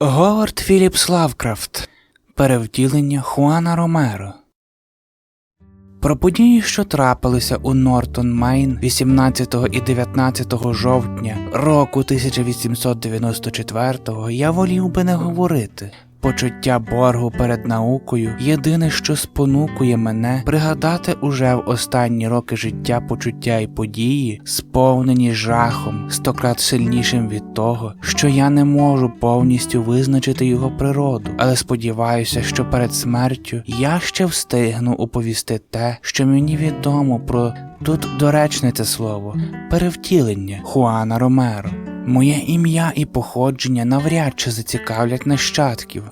Говард Філіпс Лавкрафт Перевтілення Хуана Ромеро Про події, що трапилися у Нортон Мейн 18 і 19 жовтня року 1894 я волів би не говорити. Почуття боргу перед наукою єдине, що спонукує мене пригадати уже в останні роки життя почуття і події, сповнені жахом, стократ сильнішим від того, що я не можу повністю визначити його природу, але сподіваюся, що перед смертю я ще встигну оповісти те, що мені відомо про тут доречне це слово перевтілення Хуана Ромеро. Моє ім'я і походження навряд чи зацікавлять нащадків.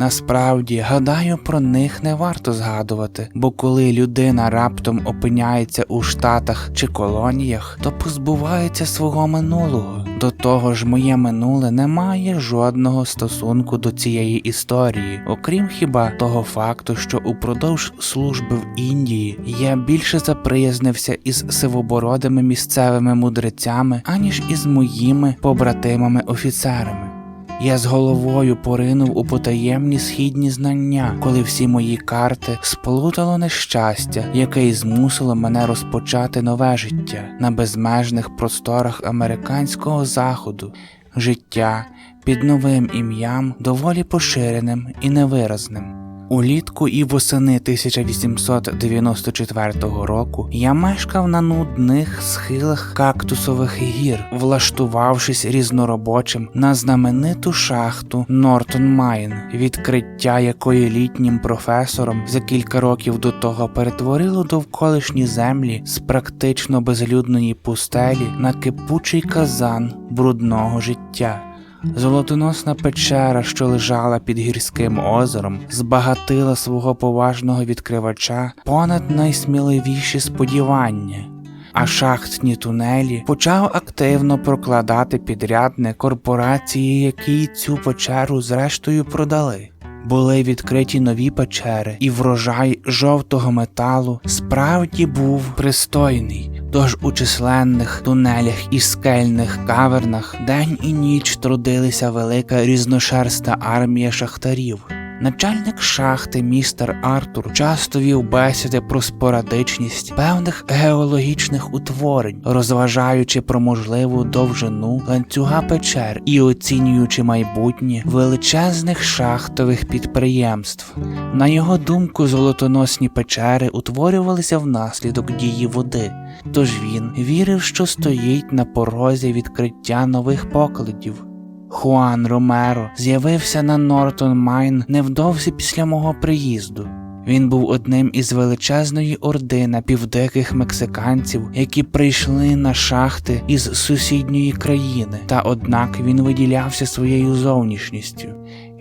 Насправді, гадаю, про них не варто згадувати, бо коли людина раптом опиняється у штатах чи колоніях, то позбувається свого минулого. До того ж, моє минуле не має жодного стосунку до цієї історії, окрім хіба того факту, що упродовж служби в Індії я більше заприязнився із сивобородими місцевими мудрецями, аніж із моїми побратимами-офіцерами. Я з головою поринув у потаємні східні знання, коли всі мої карти сплутало нещастя, яке й змусило мене розпочати нове життя на безмежних просторах американського заходу, життя під новим ім'ям, доволі поширеним і невиразним. Улітку і восени 1894 року я мешкав на нудних схилах кактусових гір, влаштувавшись різноробочим на знамениту шахту Нортон Майн, відкриття якої літнім професором за кілька років до того перетворило довколишні землі з практично безлюдної пустелі на кипучий казан брудного життя. Золотоносна печера, що лежала під гірським озером, збагатила свого поважного відкривача понад найсміливіші сподівання. А шахтні тунелі почав активно прокладати підрядне корпорації, які цю печеру зрештою продали. Були відкриті нові печери, і врожай жовтого металу справді був пристойний. Тож у численних тунелях і скельних кавернах день і ніч трудилися велика різношерста армія шахтарів. Начальник шахти містер Артур часто вів бесіди про спорадичність певних геологічних утворень, розважаючи про можливу довжину ланцюга печер і оцінюючи майбутнє величезних шахтових підприємств. На його думку, золотоносні печери утворювалися внаслідок дії води. Тож він вірив, що стоїть на порозі відкриття нових покладів. Хуан Ромеро з'явився на Нортон Майн невдовзі після мого приїзду. Він був одним із величезної орди напівдиких мексиканців, які прийшли на шахти із сусідньої країни, та однак він виділявся своєю зовнішністю.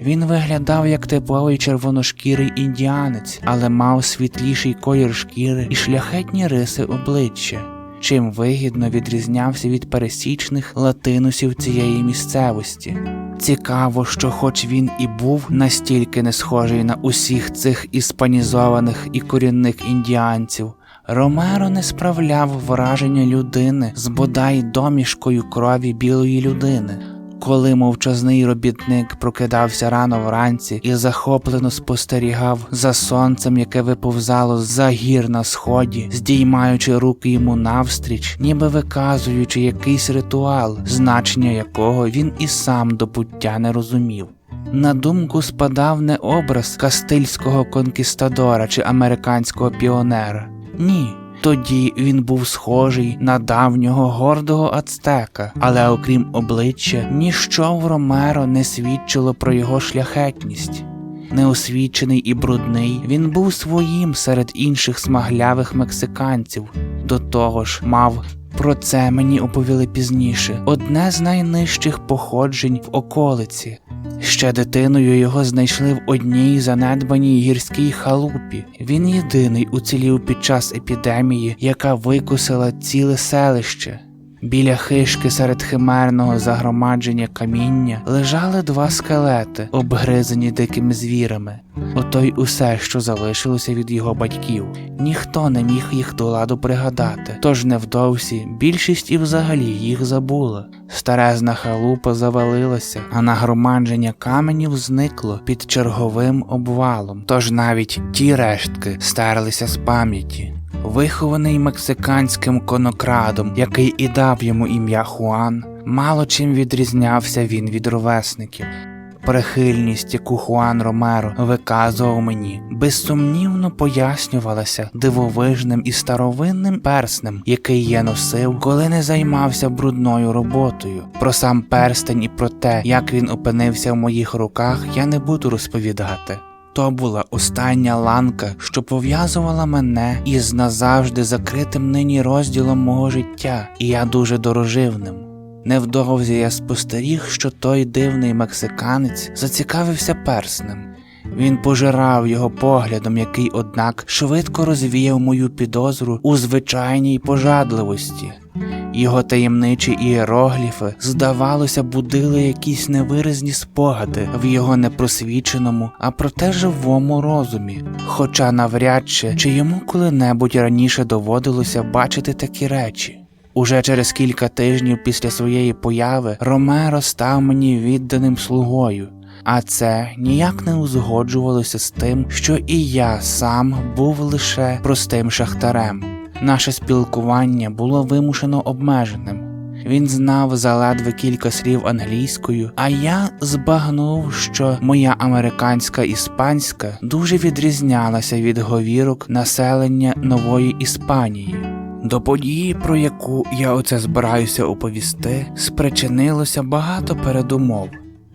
Він виглядав як типовий червоношкірий індіанець, але мав світліший колір шкіри і шляхетні риси обличчя чим вигідно відрізнявся від пересічних латинусів цієї місцевості. Цікаво, що, хоч він і був настільки не схожий на усіх цих іспанізованих і корінних індіанців, Ромеро не справляв враження людини з бодай домішкою крові білої людини. Коли мовчазний робітник прокидався рано вранці і захоплено спостерігав за сонцем, яке виповзало за гір на сході, здіймаючи руки йому навстріч, ніби виказуючи якийсь ритуал, значення якого він і сам до пуття не розумів. На думку спадав не образ кастильського конкістадора чи американського піонера. Ні. Тоді він був схожий на давнього гордого ацтека, але окрім обличчя, ніщо в Ромеро не свідчило про його шляхетність. Неосвічений і брудний, він був своїм серед інших смаглявих мексиканців. До того ж, мав про це мені оповіли пізніше одне з найнижчих походжень в околиці. Ще дитиною його знайшли в одній занедбаній гірській халупі. Він єдиний уцілів під час епідемії, яка викусила ціле селище. Біля хишки серед химерного загромадження каміння лежали два скелети, обгризані дикими звірами. Ото й усе, що залишилося від його батьків. Ніхто не міг їх до ладу пригадати, тож невдовзі більшість і взагалі їх забула. Старезна халупа завалилася, а нагромадження каменів зникло під черговим обвалом. Тож навіть ті рештки стерлися з пам'яті. Вихований мексиканським конокрадом, який і дав йому ім'я Хуан, мало чим відрізнявся він від ровесників. Прихильність, яку Хуан Ромеро виказував мені, безсумнівно пояснювалася дивовижним і старовинним перснем, який я носив, коли не займався брудною роботою. Про сам перстень і про те, як він опинився в моїх руках, я не буду розповідати. То була остання ланка, що пов'язувала мене із назавжди закритим нині розділом мого життя, і я дуже дорожив ним. Невдовзі я спостеріг, що той дивний мексиканець зацікавився перснем. Він пожирав його поглядом, який, однак, швидко розвіяв мою підозру у звичайній пожадливості. Його таємничі ієрогліфи, здавалося, будили якісь невиразні спогади в його непросвіченому, а проте живому розумі, хоча навряд чи, чи йому коли-небудь раніше доводилося бачити такі речі. Уже через кілька тижнів після своєї появи Ромеро став мені відданим слугою, а це ніяк не узгоджувалося з тим, що і я сам був лише простим шахтарем. Наше спілкування було вимушено обмеженим. Він знав заледве кілька слів англійською, а я збагнув, що моя американська іспанська дуже відрізнялася від говірок населення нової Іспанії. До події, про яку я оце збираюся оповісти, спричинилося багато передумов.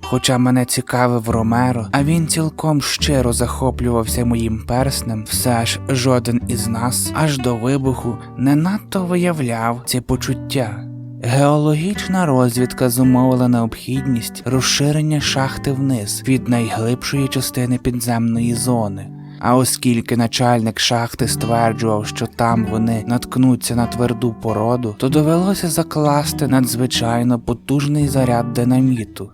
Хоча мене цікавив Ромеро, а він цілком щиро захоплювався моїм перснем, все ж жоден із нас аж до вибуху не надто виявляв ці почуття. Геологічна розвідка зумовила необхідність розширення шахти вниз від найглибшої частини підземної зони. А оскільки начальник шахти стверджував, що там вони наткнуться на тверду породу, то довелося закласти надзвичайно потужний заряд динаміту.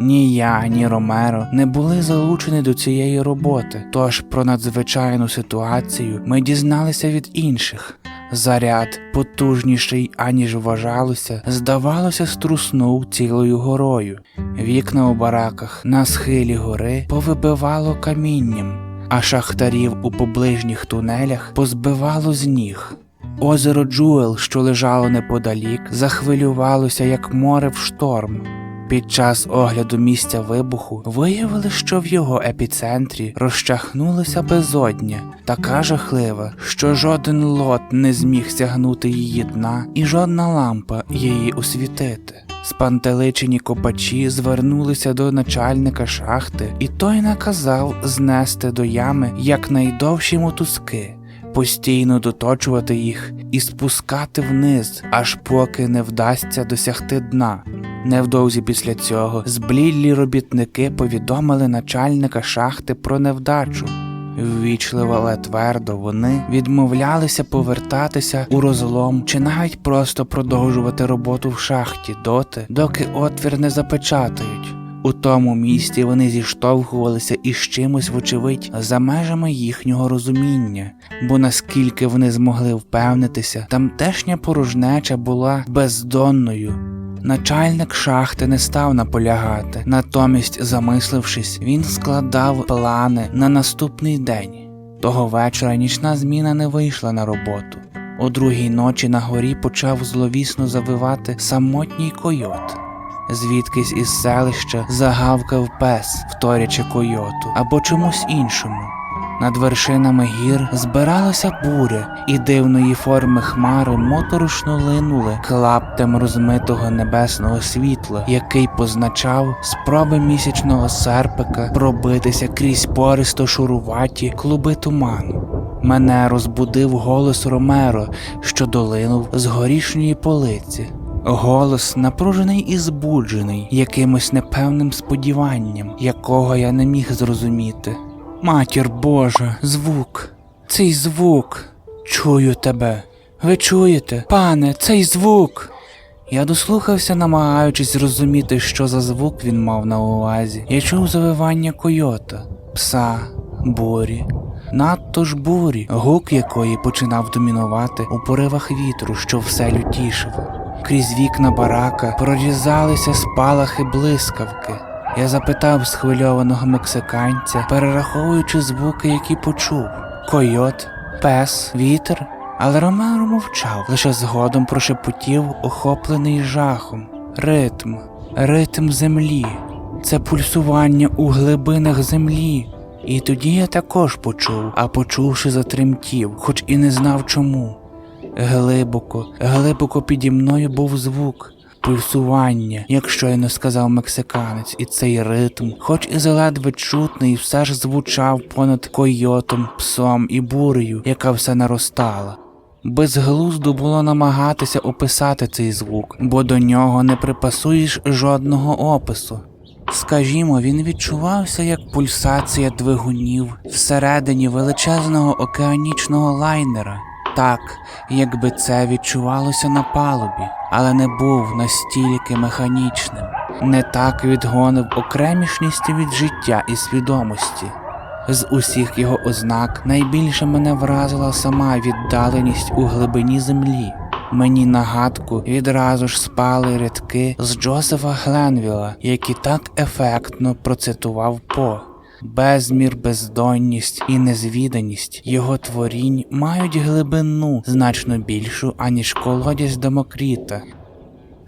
Ні я, ні Ромеро не були залучені до цієї роботи, тож про надзвичайну ситуацію ми дізналися від інших. Заряд, потужніший, аніж вважалося, здавалося, струснув цілою горою. Вікна у бараках на схилі гори повибивало камінням, а шахтарів у поближніх тунелях позбивало з ніг. Озеро Джуел, що лежало неподалік, захвилювалося, як море в шторм. Під час огляду місця вибуху виявили, що в його епіцентрі розчахнулася безодня, така жахлива, що жоден лот не зміг сягнути її дна, і жодна лампа її освітити. Спантеличені копачі звернулися до начальника шахти, і той наказав знести до ями якнайдовші мотузки, постійно доточувати їх і спускати вниз, аж поки не вдасться досягти дна. Невдовзі після цього зблідлі робітники повідомили начальника шахти про невдачу. Ввічливо, але твердо вони відмовлялися повертатися у розлом чи навіть просто продовжувати роботу в шахті доти, доки отвір не запечатають. У тому місці вони зіштовхувалися із чимось, вочевидь, за межами їхнього розуміння, бо наскільки вони змогли впевнитися, тамтешня порожнеча була бездонною. Начальник шахти не став наполягати, натомість, замислившись, він складав плани на наступний день. Того вечора нічна зміна не вийшла на роботу. О другій ночі на горі почав зловісно завивати самотній койот. Звідкись із селища загавкав пес, вторячи койоту або чомусь іншому. Над вершинами гір збиралася буря, і дивної форми хмари моторошно линули клаптем розмитого небесного світла, який позначав спроби місячного серпика пробитися крізь пористо шуруваті клуби туману. Мене розбудив голос Ромеро, що долинув з горішньої полиці. Голос напружений і збуджений якимось непевним сподіванням, якого я не міг зрозуміти. Матір Божа, звук, цей звук. Чую тебе. Ви чуєте? Пане, цей звук. Я дослухався, намагаючись зрозуміти, що за звук він мав на увазі. Я чув завивання койота, пса, бурі. Надто ж бурі, гук якої починав домінувати у поривах вітру, що все лютішив. Крізь вікна барака прорізалися спалахи блискавки. Я запитав схвильованого мексиканця, перераховуючи звуки, які почув: койот, пес, вітер. Але Ромеро мовчав, лише згодом прошепотів, охоплений жахом. Ритм, ритм землі, це пульсування у глибинах землі. І тоді я також почув, а почувши, затремтів, хоч і не знав чому. Глибоко, глибоко піді мною був звук, пульсування, як щойно сказав мексиканець, і цей ритм, хоч і заледве чутний, все ж звучав понад койотом, псом і бурею, яка все наростала. Безглуздо було намагатися описати цей звук, бо до нього не припасуєш жодного опису. Скажімо, він відчувався як пульсація двигунів всередині величезного океанічного лайнера, так, якби це відчувалося на палубі, але не був настільки механічним, не так відгонив окремішність від життя і свідомості. З усіх його ознак найбільше мене вразила сама віддаленість у глибині землі. Мені нагадку відразу ж спали рядки з Джозефа Гленвіла, які так ефектно процитував По. Безмір, бездонність і незвіданість його творінь мають глибину значно більшу, аніж колодязь Демокріта.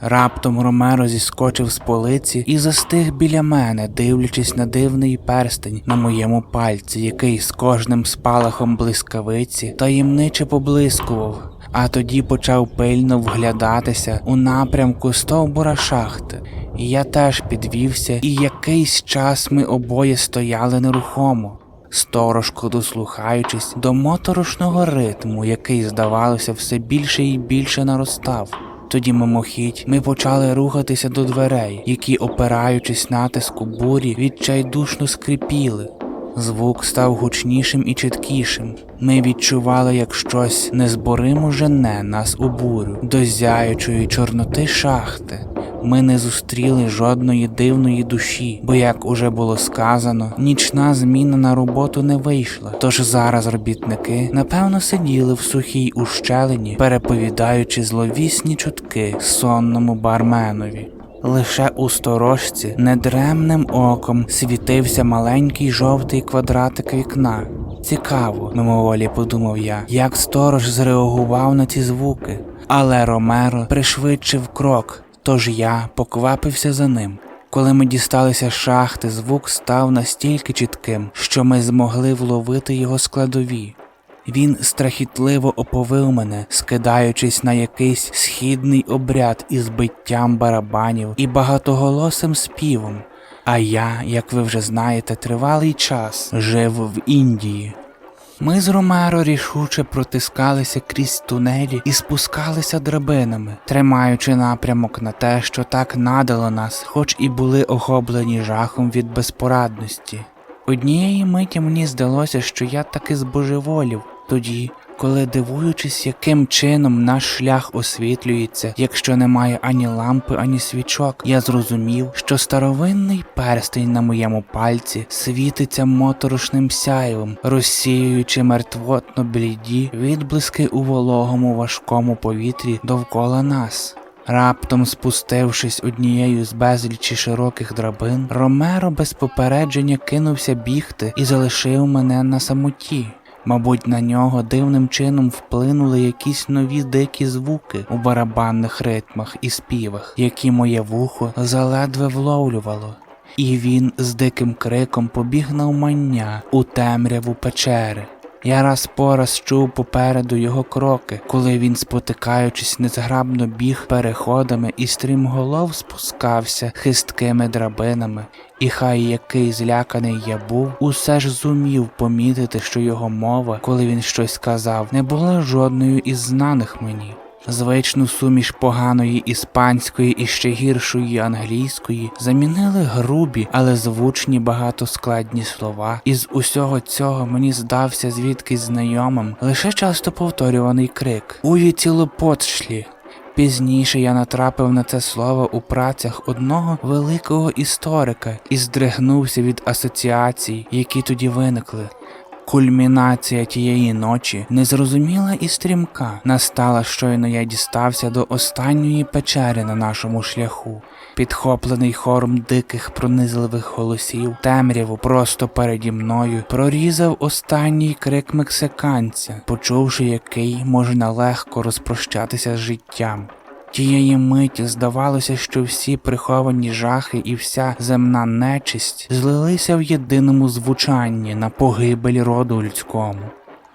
Раптом Ромеро зіскочив з полиці і застиг біля мене, дивлячись на дивний перстень на моєму пальці, який з кожним спалахом блискавиці таємниче поблискував, а тоді почав пильно вглядатися у напрямку стовбура шахти. Я теж підвівся, і якийсь час ми обоє стояли нерухомо, сторожко дослухаючись до моторошного ритму, який, здавалося, все більше і більше наростав. Тоді мимохідь ми почали рухатися до дверей, які, опираючись натиску бурі, відчайдушно скрипіли. Звук став гучнішим і чіткішим. Ми відчували, як щось незборимо жене нас у бурю до зяючої чорноти шахти. Ми не зустріли жодної дивної душі, бо, як уже було сказано, нічна зміна на роботу не вийшла. Тож зараз робітники напевно сиділи в сухій ущелині, переповідаючи зловісні чутки сонному барменові. Лише у сторожці недремним оком світився маленький жовтий квадратик вікна. Цікаво, мимоволі подумав я, як сторож зреагував на ці звуки. Але Ромеро пришвидшив крок, тож я поквапився за ним. Коли ми дісталися шахти, звук став настільки чітким, що ми змогли вловити його складові. Він страхітливо оповив мене, скидаючись на якийсь східний обряд із биттям барабанів і багатоголосим співом. А я, як ви вже знаєте, тривалий час жив в Індії. Ми з Ромеро рішуче протискалися крізь тунелі і спускалися драбинами, тримаючи напрямок на те, що так надало нас, хоч і були охоплені жахом від безпорадності. Однієї миті мені здалося, що я таки збожеволів тоді, коли дивуючись, яким чином наш шлях освітлюється, якщо немає ані лампи, ані свічок, я зрозумів, що старовинний перстень на моєму пальці світиться моторошним сяйвом, розсіюючи мертвотно бліді відблиски у вологому важкому повітрі довкола нас. Раптом спустившись однією з безлічі широких драбин, Ромеро без попередження кинувся бігти і залишив мене на самоті. Мабуть, на нього дивним чином вплинули якісь нові дикі звуки у барабанних ритмах і співах, які моє вухо заледве вловлювало. І він з диким криком побіг на умання у темряву печери. Я раз по раз чув попереду його кроки, коли він, спотикаючись, незграбно біг переходами і стрімголов спускався хисткими драбинами, і хай який зляканий я був, усе ж зумів помітити, що його мова, коли він щось сказав, не була жодною із знаних мені. Звичну суміш поганої іспанської і ще гіршої англійської замінили грубі, але звучні багатоскладні слова, і з усього цього мені здався звідкись знайомим лише часто повторюваний крик Уві цілопотшлі. Пізніше я натрапив на це слово у працях одного великого історика і здригнувся від асоціацій, які тоді виникли. Кульмінація тієї ночі, незрозуміла і стрімка, настала щойно я дістався до останньої печери на нашому шляху. Підхоплений хором диких пронизливих голосів, темряву просто переді мною прорізав останній крик мексиканця, почувши який можна легко розпрощатися з життям. Тієї миті здавалося, що всі приховані жахи і вся земна нечисть злилися в єдиному звучанні на погибель роду людському.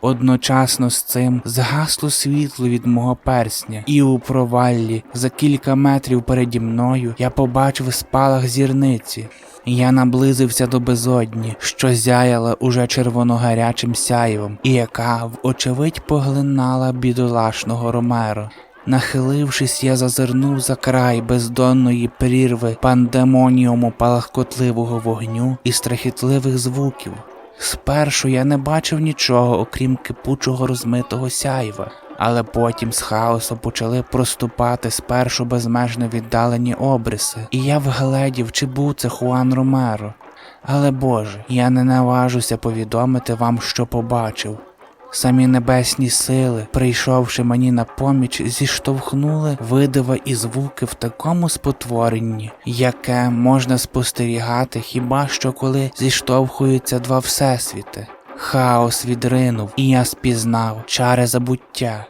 Одночасно з цим згасло світло від мого персня, і у проваллі за кілька метрів переді мною я побачив спалах зірниці. Я наблизився до безодні, що зяяла уже червоногарячим сяєвом, і яка вочевидь поглинала бідолашного Ромеро. Нахилившись, я зазирнув за край бездонної прірви пандемоніуму палахкотливого вогню і страхітливих звуків. Спершу я не бачив нічого, окрім кипучого розмитого сяйва, але потім з хаосу почали проступати спершу безмежно віддалені обриси, і я вгледів, чи був це Хуан Ромеро. Але Боже, я не наважуся повідомити вам, що побачив. Самі небесні сили, прийшовши мені на поміч, зіштовхнули видива і звуки в такому спотворенні, яке можна спостерігати хіба що коли зіштовхуються два всесвіти. Хаос відринув, і я спізнав чари забуття.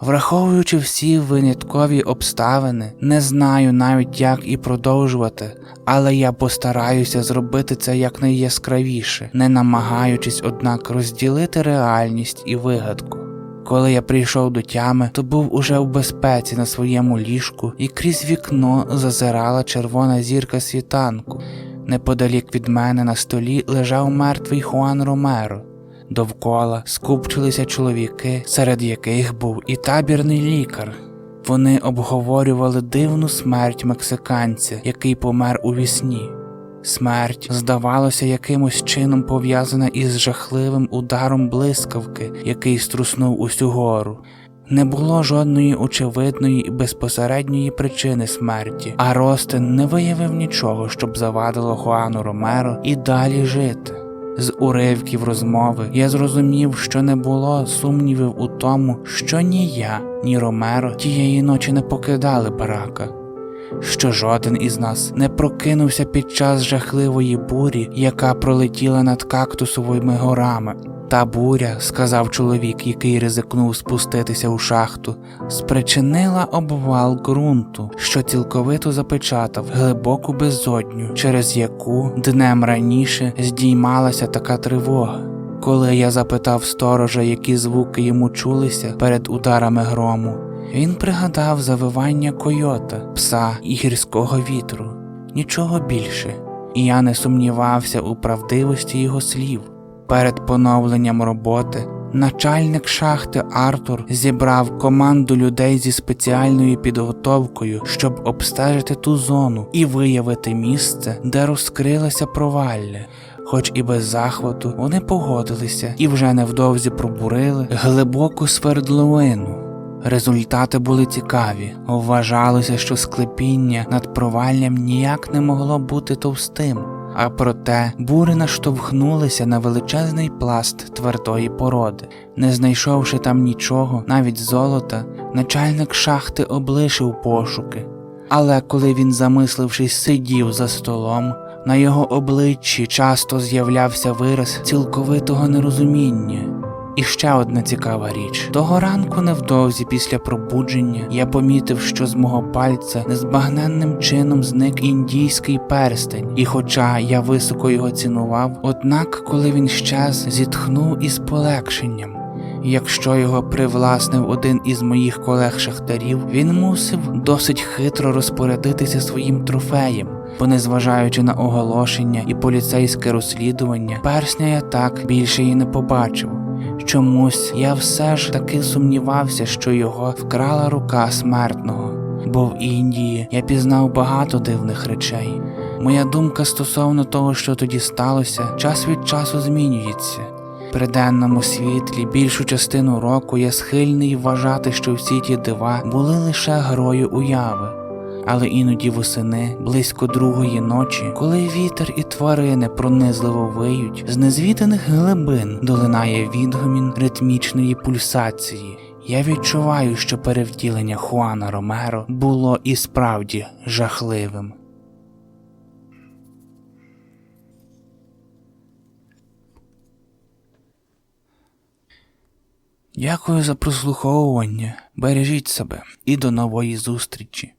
Враховуючи всі виняткові обставини, не знаю навіть як і продовжувати, але я постараюся зробити це якнайяскравіше, не намагаючись, однак, розділити реальність і вигадку. Коли я прийшов до тями, то був уже в безпеці на своєму ліжку, і крізь вікно зазирала червона зірка світанку. Неподалік від мене на столі лежав мертвий Хуан Ромеро. Довкола скупчилися чоловіки, серед яких був і табірний лікар. Вони обговорювали дивну смерть мексиканця, який помер у вісні. Смерть, здавалося, якимось чином пов'язана із жахливим ударом блискавки, який струснув усю гору. Не було жодної очевидної і безпосередньої причини смерті, а Ростин не виявив нічого, щоб завадило Хуану Ромеро і далі жити. З уривків розмови я зрозумів, що не було сумнівів у тому, що ні я, ні Ромеро тієї ночі не покидали барака, що жоден із нас не прокинувся під час жахливої бурі, яка пролетіла над кактусовими горами. Та буря, сказав чоловік, який ризикнув спуститися у шахту, спричинила обвал ґрунту, що цілковито запечатав глибоку безодню, через яку днем раніше здіймалася така тривога. Коли я запитав сторожа, які звуки йому чулися перед ударами грому, він пригадав завивання койота, пса і гірського вітру, нічого більше, і я не сумнівався у правдивості його слів. Перед поновленням роботи начальник шахти Артур зібрав команду людей зі спеціальною підготовкою, щоб обстежити ту зону і виявити місце, де розкрилося провалля. Хоч і без захвату вони погодилися і вже невдовзі пробурили глибоку свердловину. Результати були цікаві. Вважалося, що склепіння над проваллям ніяк не могло бути товстим. А проте бури наштовхнулися на величезний пласт твердої породи. Не знайшовши там нічого, навіть золота, начальник шахти облишив пошуки. Але коли він, замислившись, сидів за столом, на його обличчі часто з'являвся вираз цілковитого нерозуміння. І ще одна цікава річ: того ранку, невдовзі після пробудження, я помітив, що з мого пальця незбагненним чином зник індійський перстень, і хоча я високо його цінував, однак, коли він щез, зітхнув із полегшенням. Якщо його привласнив один із моїх колег-шахтарів, він мусив досить хитро розпорядитися своїм трофеєм, бо, незважаючи на оголошення і поліцейське розслідування, персня я так більше і не побачив. Чомусь я все ж таки сумнівався, що його вкрала рука смертного, бо в Індії я пізнав багато дивних речей. Моя думка стосовно того, що тоді сталося, час від часу змінюється. При денному світлі більшу частину року я схильний вважати, що всі ті дива були лише грою уяви. Але іноді восени, близько другої ночі, коли вітер і тварини пронизливо виють, з незвіданих глибин долинає відгомін ритмічної пульсації. Я відчуваю, що перевтілення Хуана Ромеро було і справді жахливим. Дякую за прослуховування. Бережіть себе і до нової зустрічі.